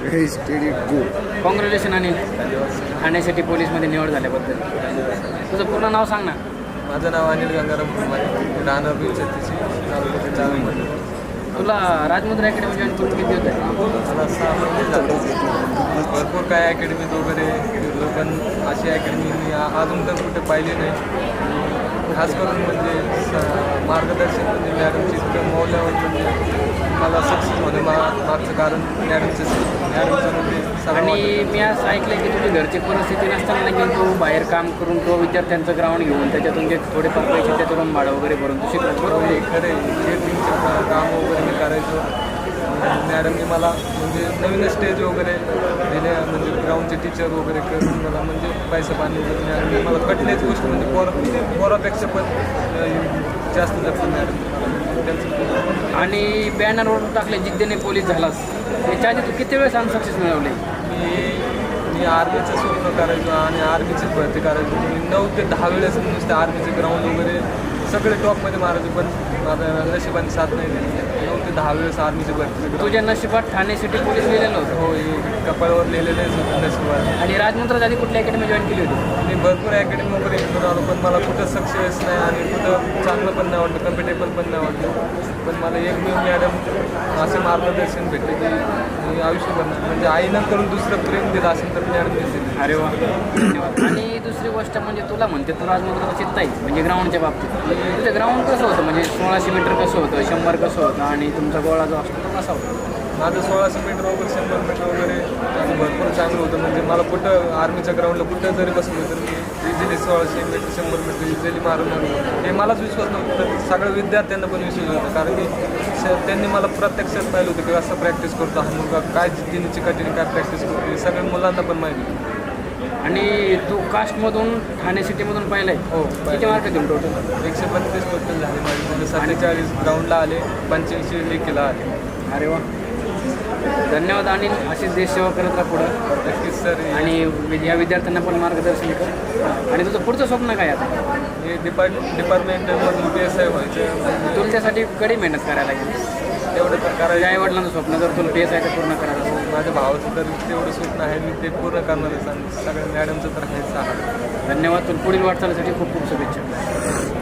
Steady गो congratulation आणि ठाण्यासाठी पोलीसमध्ये निवड झाल्याबद्दल. तुझं पूर्ण नाव सांग ना. माझं नाव अनिल गंगाराम कुमार. राहणार. तुला राजमुद्रा अकॅडमी जॉईन करून किती होतं मला सहा महिने झाले. भरपूर काय अकॅडमीत वगैरे फिरलो पण अशी अकॅडमी मी आ- अजून तर कुठे पाहिली नाही. खास करून म्हणजे स- मार्गदर्शन म्हणजे मॅडमची इतकं मौल्यावर म्हणजे मला सक्सेस होणे मा मागचं कारण मॅडमचं मॅडमचं म्हणजे आणि. मी असं ऐकलं की तुझी घरची परिस्थिती नसताना देखील तू बाहेर काम करून तो विद्यार्थ्यांचं ग्राउंड घेऊन त्याच्यातून जे थोडेफार पैसे त्याच्यातून भाडं वगैरे भरून तू शिकत बरोबर? खरे चेअरिंगचे काम वगैरे मी करायचो मॅडमनी मला म्हणजे नवीन स्टेज वगैरे दिले म्हणजे ग्राउंडचे टीचर वगैरे करून मला म्हणजे पैसा पाणी वगैरे मॅडम मला कठीणच गोष्ट म्हणजे पोरा पोरापेक्षा पण जास्त जास्त मॅडम त्यांचं आणि बॅनरवर टाकले जिद्दीने पोलीस झालास. त्याच्या आधी तू किती वेळेस अनसक्सेस मिळवले? मी मी आर्मीचं स्वप्न करायचो आणि आर्मीचीच भरती करायचो. मी नऊ ते दहा वेळेस नुसते आर्मीचे ग्राउंड वगैरे सगळे टॉपमध्ये मारायचे पण माझ्या नशिबाने साथ नाही दिली. ते दहा वेळेस आर्मीची भरती. तुझ्या नशिबात ठाणे सिटी पोलीस लिहिलेलं होतं. हो कपाळावर लिहिलेलेच होतं नशिबात. आणि राजमुद्राच्या आधी कुठल्या अकॅडमी जॉईन केली होती? मी भरपूर अकॅडमी वगैरे घेऊन आलो पण मला कुठं सक्सेस नाही आणि कुठं चांगलं पण नाही वाटलं कम्फर्टेबल पण नाही वाटलं. पण मला एक मी मॅडम असे मार्गदर्शन भेटले की मी आयुष्यभर म्हणजे आईनं करून दुसरं प्रेम दिलं असेल तर मॅडम दिले अरे वा. धन्यवाद आणि दुसरी गोष्ट म्हणजे तुला म्हणते तू राजमुद्राचा चित्त आहे म्हणजे ग्राउंडच्या बाबतीत. तुझं ग्राउंड कसं होतं? म्हणजे सोळाशे मीटर कसं होतं? शंभर कसं होतं? आणि तुमचा गोळा जो असतो तो कसा होता? माझं सोळाशे मीटर वगैरे शंभर मीटर वगैरे. माझं भरपूर चांगलं होतं. म्हणजे मला कुठं आर्मीच्या ग्राउंडला कुठं जरी बसलो तर मी इझिली सोळाशे मीटर शंभर मीटर इझिली मारून हे मलाच विश्वास नव्हता. सगळ्या विद्यार्थ्यांना पण विश्वास होता. कारण की त्यांनी मला प्रत्यक्षात पाहिलं होतं की असं प्रॅक्टिस करतो हा मुलगा. काय जिद्दीने चिकाटीने काय प्रॅक्टिस करतो हे सगळ्या मुलांना पण माहिती होतं. आणि तू कास्टमधून ठाणे सिटीमधून पाहिलं आहे हो किती मार्क देऊन टोटल एकशे पंचवीस टोटल झाले. माझे म्हणजे सत्तेचाळीस ग्राउंडला आले. पंच्याऐंशी लेखीला आले. अरे वा. धन्यवाद आणि अशीच देशसेवा करत राहा पुढं. नक्कीच सर आणि या विद्यार्थ्यांना पण मार्गदर्शन कर. आणि तुझं पुढचं स्वप्न काय आता? हे डिपार्ट डिपार्टमेंटमधून पी एस आय व्हायचं. तुला त्यासाठी कडी मेहनत करायला लागेल. तेवढं तर करायचं. आई वडिलांचं स्वप्न जर तुला पेस आहे तर पूर्ण करायला असेल. माझ्या भावाचं तर तेवढं स्वप्न आहे मी ते पूर्ण करणारच आणि सगळ्या मॅडमचं तर आहे सहा धन्यवाद. तुला पुढील वाटचालीसाठी खूप खूप शुभेच्छा.